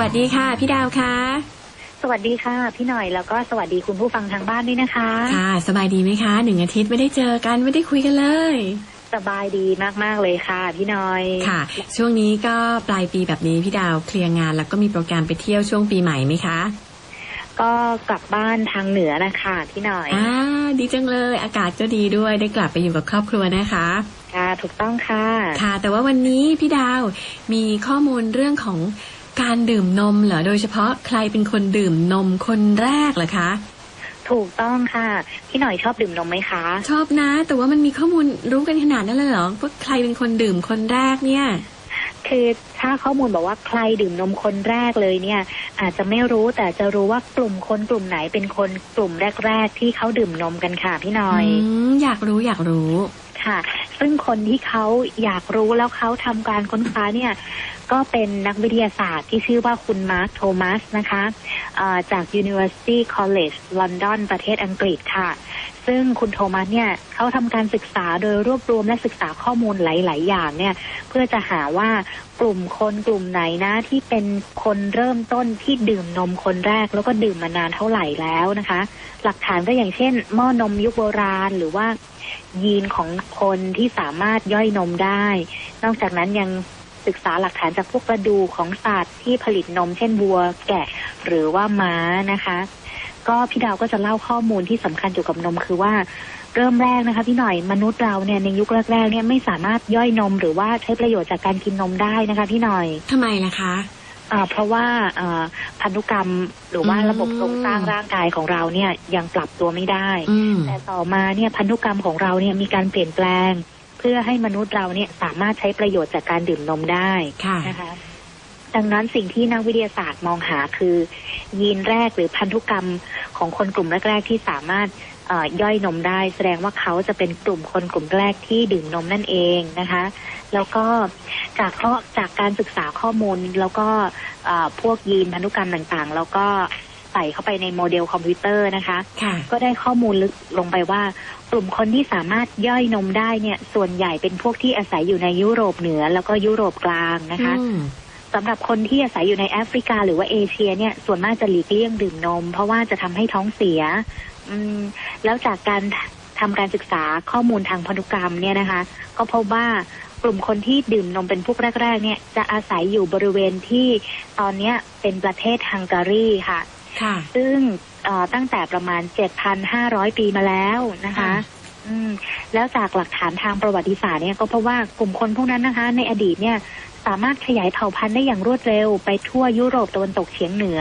วัสดีค่ะ พี่ดาวค่ะ สวัสดีค่ะ พี่หน่อยแล้วก็สวัสดีคุณผู้ฟังทางบ้านด้วยนะคะ ค่ะ สบายดีไหมคะหนึ่งอาทิตย์ไม่ได้เจอกันไม่ได้คุยกันเลยสบายดีมาก ๆ เลยค่ะ พี่หน่อยค่ะ ช่วงนี้ก็ปลายปีแบบนี้พี่ดาวเคลียร์งาน แล้วก็มีโปรแกรมไปเที่ยวช่วงปีใหม่ไหมคะ ก็กลับบ้านทางเหนือนะคะพี่หน่อยอ่าดีจังเลยอากาศก็ดีด้วยได้กลับไปอยู่กับครอบครัวนะคะค่ะถูกต้องค่ะ ค่ะ แต่ว่าวันนี้พี่ดาวมีข้อมูลเรื่องของ การดื่มนมเหรอโดยเฉพาะใครเป็นคนดื่มนมคนแรกเหรอคะ ถูกต้องค่ะพี่หน่อยชอบดื่มนมไหมคะ ชอบนะ แต่ว่ามันมีข้อมูลรู้กันขนาดนั้นเลยเหรอว่าใครเป็นคนดื่มคนแรกเนี่ยคือถ้าข้อมูลบอกว่าใครดื่มนมคนแรกเลยเนี่ย อาจจะไม่รู้แต่จะรู้ว่ากลุ่มคนกลุ่มไหนเป็นคนกลุ่มแรก ๆ ที่เขาดื่มนมกันค่ะพี่หน่อยอืมอยากรู้อยากรู้ ค่ะ ซึ่งคนที่เขาอยากรู้แล้วเขาทำการค้นคว้าเนี่ยก็เป็นนักวิทยาศาสตร์ที่ชื่อว่าคุณมาร์คโทมัสนะคะจาก University College London ประเทศอังกฤษค่ะ ซึ่งคุณโทมัสเนี่ยเขาทำการศึกษาโดยรวบรวมและศึกษาข้อมูลหลาย ๆ อย่างเนี่ย เพื่อจะหาว่ากลุ่มคนกลุ่มไหนนะ ที่เป็นคนเริ่มต้นที่ดื่มนมคนแรก แล้วก็ดื่มมานานเท่าไหร่แล้วนะคะ หลักฐานก็อย่างเช่นหม้อนมยุคโบราณหรือว่า ยีนของคนที่สามารถย่อยนมได้ นอกจากนั้นยังศึกษาหลักฐานจากพวกกระดูของสัตว์ที่ผลิตนม เช่นวัวแกะ หรือว่าม้านะคะ ก็พี่ดาวก็จะเล่าข้อมูลที่สำคัญเกี่ยวกับนมคือว่าเริ่มแรกนะคะพี่หน่อยมนุษย์เราเนี่ยในยุคแรกๆเนี่ยไม่สามารถย่อยนมหรือว่าใช้ประโยชน์จากการกินนมได้นะคะพี่หน่อยทำไมล่ะคะ เพราะว่าอ่าพันธุกรรมหรือว่าอืมระบบโครงสร้างร่างกายของเราเนี่ยยังปรับตัวไม่ได้อืมแต่ต่อมาเนี่ยพันธุกรรมของเราเนี่ยมีการเปลี่ยนแปลง เพื่อให้มนุษย์เราเนี่ยสามารถใช้ประโยชน์จากการดื่มนมได้ค่ะนะคะดังนั้นสิ่งที่นักวิทยาศาสตร์มองหาคือ ยีนแรกหรือพันธุกรรมของคนกลุ่มแรก ๆ ที่สามารถเอ่อ ย่อยนมได้ แสดงว่าเขาจะเป็นกลุ่มคนกลุ่มแรกที่ดื่มนมนั่นเองนะคะ แล้วก็จากข้อจากการศึกษาข้อมูลแล้วก็เอ่อพวกยีนพันธุกรรมต่างๆ แล้วก็ใส่เข้าไปในโมเดลคอมพิวเตอร์นะคะค่ะก็ได้ข้อมูลลึกลงไปว่ากลุ่มคนที่สามารถย่อยนมได้เนี่ย ส่วนใหญ่เป็นพวกที่อาศัยอยู่ในยุโรปเหนือแล้วก็ยุโรปกลางนะคะอืม สำหรับคนที่อาศัยอยู่ในแอฟริกาหรือว่าเอเชีย เนี่ยส่วนมากจะหลีกเลี่ยงดื่มนม เพราะว่าจะทำให้ท้องเสีย อืม แล้วจากการทำการศึกษาข้อมูลทางพันธุกรรมเนี่ยนะคะ ก็พบว่ากลุ่มคนที่ดื่มนมเป็นพวกแรก ๆ เนี่ยจะอาศัยอยู่บริเวณที่ตอนเนี้ยเป็นประเทศฮังการีค่ะ ค่ะ ซึ่งเอ่อตั้งแต่ประมาณ 7,500 ปีมาแล้วนะคะค่ะอืมแล้วจากหลักฐานทางประวัติศาสตร์เนี่ยก็พบว่ากลุ่มคนพวกนั้นนะคะ ในอดีตเนี่ย สามารถขยายเผ่าพันธุ์ได้อย่างรวดเร็ว ไปทั่วยุโรปตะวันตกเฉียงเหนือ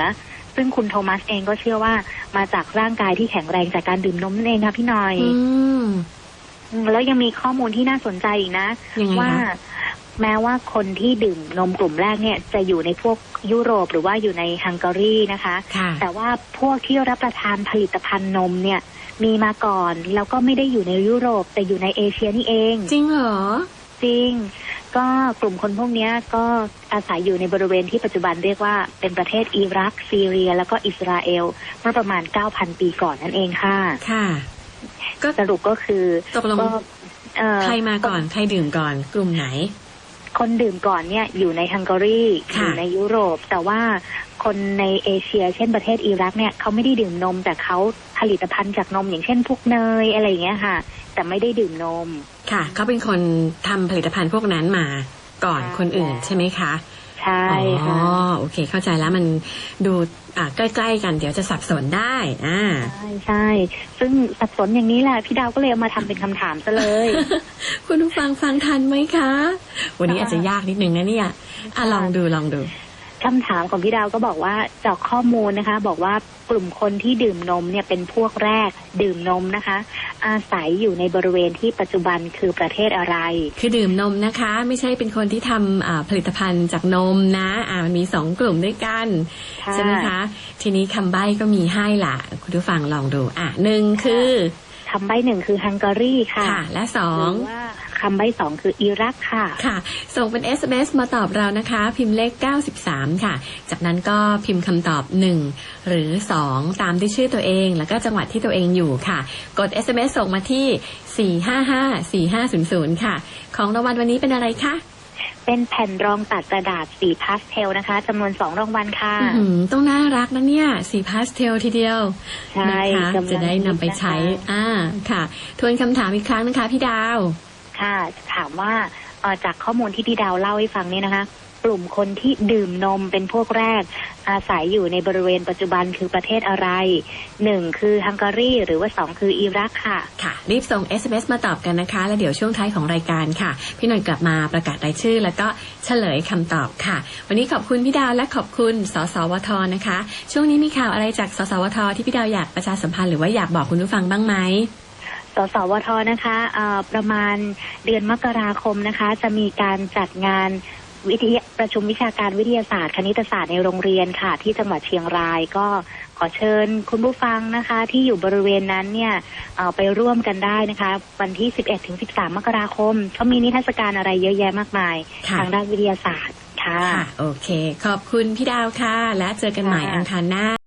ซึ่งคุณโทมัสเองก็เชื่อว่า มาจากร่างกายที่แข็งแรงจากการดื่มนมนั่นเองค่ะพี่หน่อยอืมอืมแล้วยังมีข้อมูลที่น่าสนใจอีกนะยังไงว่าคะแม้ว่าคนที่ดื่มนมกลุ่มแรกเนี่ยจะอยู่ในพวกยุโรปหรือว่าอยู่ในฮังการีนะคะค่ะแต่ว่าพวกที่รับประทานผลิตภัณฑ์นมเนี่ย มีมาก่อน แล้วก็ไม่ได้อยู่ในยุโรปแต่อยู่ในเอเชียนี่เอง จริงเหรอ จริงก็กลุ่มคนพวกเนี้ยก็อาศัยอยู่ในบริเวณที่ปัจจุบันเรียกว่าเป็นประเทศอิรัก ซีเรีย แล้วก็อิสราเอลเมื่อประมาณ 9,000 ปีก่อนนั่นเองค่ะ ค่ะก็สรุปก็คือตกลงก็เอ่อใครมาก่อน ใครดื่มก่อน กลุ่มไหน คนดื่มก่อนเนี่ยอยู่ในฮังการีอค่ะยู่ในยุโรป แต่ว่าคนในเอเชีย เช่นประเทศอิรักเนี่ยเขาไม่ได้ดื่มนม แต่เขาผลิตภัณฑ์จากนมอย่างเช่นพวกเนยอะไรอย่างเงี้ยค่ะ แต่ไม่ได้ดื่มนม ค่ะเขาเป็นคนทำผลิตภัณฑ์พวกนั้นมาก่อนใช่คนอื่นใช่ไหมคะใช่อ๋ค่ะอโอเค เข้าใจแล้วมันดูอ่าใกล้ๆกันเดี๋ยวจะสับสนได้อ่าใช่ใช่ซึ่งสับสนอย่างนี้แหละพี่ดาวก็เลยเอามาทำเป็นคำถามซะเลย คุณผู้ฟังฟังทันไหมคะ วันนี้ค่ะอาจจะยากนิดนึงนะเนี่ยอะลองดูลองดู คำถามของพี่ดาวก็บอกว่าจากข้อมูลนะคะ บอกว่ากลุ่มคนที่ดื่มนมเนี่ยเป็นพวกแรกดื่มนมนะคะ อาศัยอยู่ในบริเวณที่ปัจจุบันคือประเทศอะไร คือดื่มนมนะคะ ไม่ใช่เป็นคนที่ทำอ่าผลิตภัณฑ์จากนมนะอ่ามันมีสองกลุ่มด้วยกันค่ะใช่ไหมคะ ทีนี้คำใบ้ก็มีให้ล่ะคุณผู้ฟังลองดูอะหนึ่งคือคำใบ้หนึ่งคือฮังการีค่ะค่ะและสอหงรือว่า คำใบ้สองคืออิรักค่ะ ค่ะ ส่งเป็น SMS มาตอบเรานะคะ พิมพ์เลข 93 ค่ะ จากนั้นก็พิมพ์คำตอบ 1 หรือ 2 ตามด้วยชื่อตัวเอง แล้วก็จังหวัดที่ตัวเองอยู่ค่ะ กด SMS ส่งมาที่ 455 4500 ค่ะ ของรางวัลวันนี้เป็นอะไรคะเป็นแผ่นรองตัดกระดาษสีพาสเทลนะคะจำนวนสองรางวัลค่ะอื้อหือต้องน่ารักนะเนี่ยสีพาสเทลทีเดียวใช่นะคะกำลังจะได้นำไปใช้นะคะอ่าค่ะ ทวนคำถามอีกครั้งนะคะพี่ดาว ค่ะ ถามว่าจากข้อมูลที่พี่ดาวเล่าให้ฟังเนี่ยนะคะ กลุ่มคนที่ดื่มนมเป็นพวกแรก อาศัยอยู่ในบริเวณปัจจุบันคือประเทศอะไรหนึ่งคือฮังการีหรือว่าสองคืออิรักค่ะ ค่ะ รีบส่ง SMS มาตอบกันนะคะ แล้วเดี๋ยวช่วงท้ายของรายการค่ะ พี่หน่อยกลับมาประกาศรายชื่อ แล้วก็เฉลยคำตอบค่ะ วันนี้ขอบคุณพี่ดาวและขอบคุณสสวทนะคะ ช่วงนี้มีข่าวอะไรจากสสวทที่พี่ดาวอยากประชาสัมพันธ์หรือว่าอยากบอกคุณผู้ฟังบ้างไหม สสวทนะคะเอ่อประมาณเดือนมกราคมนะคะ จะมีการจัดงานวิทยาประชุมวิชาการวิทยาศาสตร์ คณิตศาสตร์ในโรงเรียนค่ะ ที่จังหวัดเชียงรายก็ขอเชิญคุณผู้ฟังนะคะ ที่อยู่บริเวณนั้นเนี่ยเอ่อไปร่วมกันได้นะคะ วันที่ 11 ถึง 13 มกราคมเขามีนิทรรศการอะไรเยอะแยะมากมายค่ะทางด้านวิทยาศาสตร์ค่ะค่ะ โอเค ขอบคุณพี่ดาวค่ะ และเจอกันใหม่ค่ะอังคารหน้า